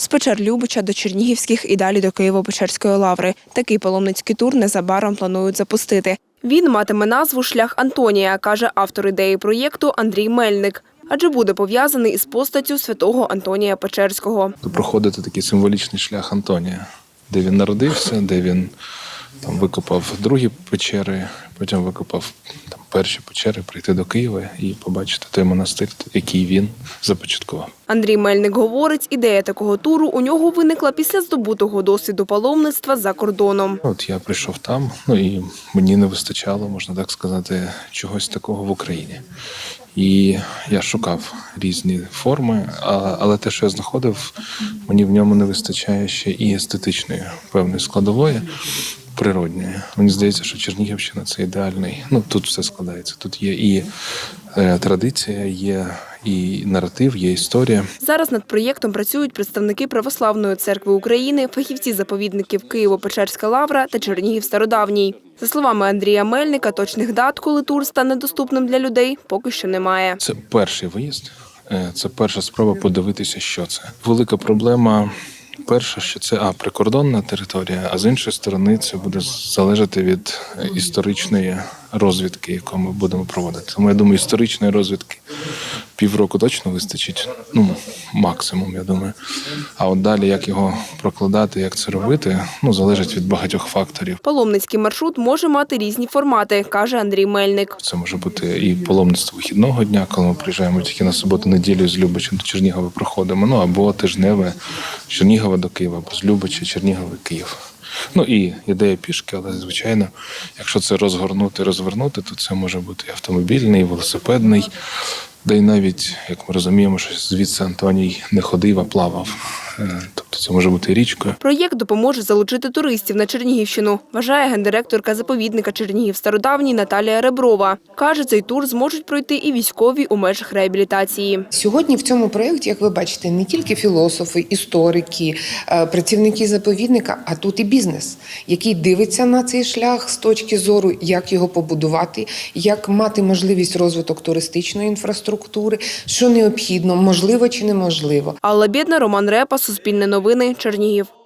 З Печер Любича до Чернігівських і далі до Києво-Печерської лаври. Такий паломницький тур незабаром планують запустити. Він матиме назву Шлях Антонія, каже автор ідеї проєкту Андрій Мельник. Адже буде пов'язаний із постаттю святого Антонія Печерського. проходити такий символічний шлях Антонія, де він народився, де він там викопав другі печери, потім викопав перші печери, прийти до Києва і побачити той монастир, який він започаткував. Андрій Мельник говорить, ідея такого туру у нього виникла після здобутого досвіду паломництва за кордоном. От я прийшов там, ну і мені не вистачало, можна так сказати, чогось такого в Україні. І я шукав різні форми, але те, що я знаходив, мені в ньому не вистачає ще і естетичної певної складової. Природньої. Мені здається, що Чернігівщина це ідеальний. Ну тут все складається. Тут є і е, традиція, є і наратив, є історія. Зараз над проєктом працюють представники Православної церкви України, фахівці заповідників Києво-Печерська лавра та Чернігів Стародавній. За словами Андрія Мельника, точних дат, коли тур стане доступним для людей, поки що немає. Це перший виїзд, е, це перша спроба подивитися, що це. Велика проблема. Перша, що це а прикордонна територія, а з іншої сторони, це буде залежати від е, історичної розвідки, яку ми будемо проводити. Тому я думаю, історичної розвідки півроку точно вистачить. Ну максимум, я думаю. А от далі, як його прокладати, як це робити, ну залежить від багатьох факторів. Паломницький маршрут може мати різні формати, каже Андрій Мельник. Це може бути і паломництво вихідного дня, коли ми приїжджаємо тільки на суботу-неділю з Любича до Чернігова проходимо. Ну або тижневе Чернігова до Києва, або з Любича, Чернігова, Київ. Ну і ідея пішки, але звичайно, якщо це розгорнути, розвернути, то це може бути і автомобільний, і велосипедний. Да й навіть, як ми розуміємо, що звідси Антоній не ходив, а плавав. Це може бути і річкою. Проєкт допоможе залучити туристів на Чернігівщину, вважає гендиректорка заповідника Чернігів Стародавній Наталія Реброва. Каже, цей тур зможуть пройти і військові у межах реабілітації. Сьогодні в цьому проєкті, як ви бачите, не тільки філософи, історики, е, працівники заповідника, а тут і бізнес, який дивиться на цей шлях з точки зору, як його побудувати, як мати можливість розвиток туристичної інфраструктури, що необхідно, можливо чи неможливо. Алла Бєдна, Роман Репа, Суспільне новини, Чернігів.